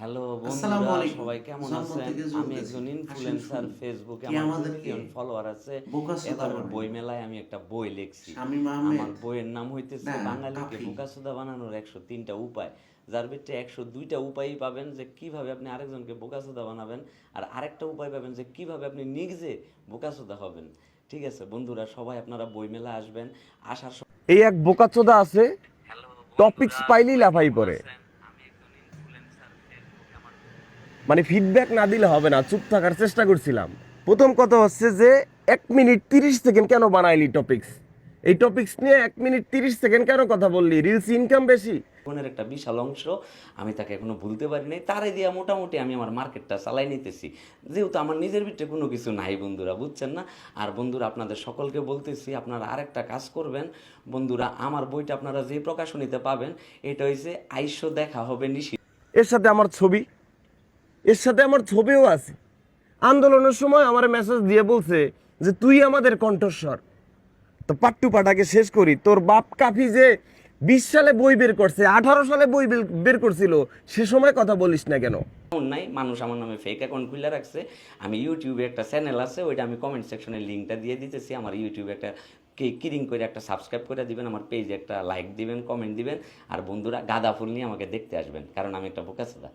Hello বন্ধুরা। সবাই কেমন আছেন? আমি একজন ইনফ্লুয়েন্সার। ফেসবুকে আমার ফলোয়ার আছে। এবার বই মেলায় আমি একটা বই লিখছি। আমার বইয়ের নাম হইতেছে বাঙালিকে। বোকাসুদা বানানোর একশো তিনটা উপায়। যার ভিতরে একশো দুইটা উপায়ই পাবেন যে কীভাবে আপনি আরেকজনকে বোকাসুদা বানাবেন আর আরেকটা উপায় পাবেন যে কীভাবে আপনি নিজে বোকাসুদা হবেন। ঠিক আছে বন্ধুরা সবাই আপনারা বই মেলা আসবেন। আসার সময় এই এক বোকাচোদা আছে টপিকস পাইলেই লাফাই পড়ে। মানে ফিডব্যাক না দিলে হবে না চুপ থাকার চেষ্টা করছিলাম। প্রথম কথা হচ্ছে যে এক মিনিট তিরিশ সেকেন্ড কেন বানাইলি টপিক্স এই টপিক্স নিয়ে এক মিনিট তিরিশ সেকেন্ড কেন কথা বললি? রিলস ইনকাম বেশি? জীবনের একটা বিশাল অংশ আমি তাকে এখনও ভুলতে পারি নাই। তারে দিয়া মোটামুটি আমি আমার মার্কেটটা চালাই নিতেছি। যেহেতু আমার নিজের ভিতরে কোনো কিছু নাই বন্ধুরা বুঝছেন না? আর বন্ধুরা আপনাদের সকলকে বলতেছি আপনারা আরেকটা কাজ করবেন। বন্ধুরা আমার বইটা আপনারা যে প্রকাশনীতে পাবেন এটা হয়েছে আইসো দেখা হবে নিশি। এর সাথে আমার ছবি। এর সাথে আমার ছবিও আছে। আন্দোলনের সময় আমার মেসেজ দিয়ে বলছে যে, তুই আমাদের কণ্ঠস্বর। তো পাট্টু পাটাকে শেষ করি। তোর বাপ কাফি যে বিশ সালে বই বের করছে, আঠারো সালে বই বের- করছিল, সে সময় কথা বলিস না কেন? নাই, মানুষ আমার নামে ফেক অ্যাকাউন্ট খুলে রাখছে। আমি ইউটিউবে একটা চ্যানেল আছে, ওইটা আমি কমেন্ট সেকশনে লিঙ্কটা দিয়ে দিতেছি। আমার ইউটিউবে একটা কিরিং করে একটা সাবস্ক্রাইব করে দিবেন, আমার পেজে একটা লাইক দিবেন কমেন্ট দিবেন। আর বন্ধুরা, গাঁদা ফুল নিয়ে আমাকে দেখতে আসবেন, কারণ আমি একটা বোকাসোদা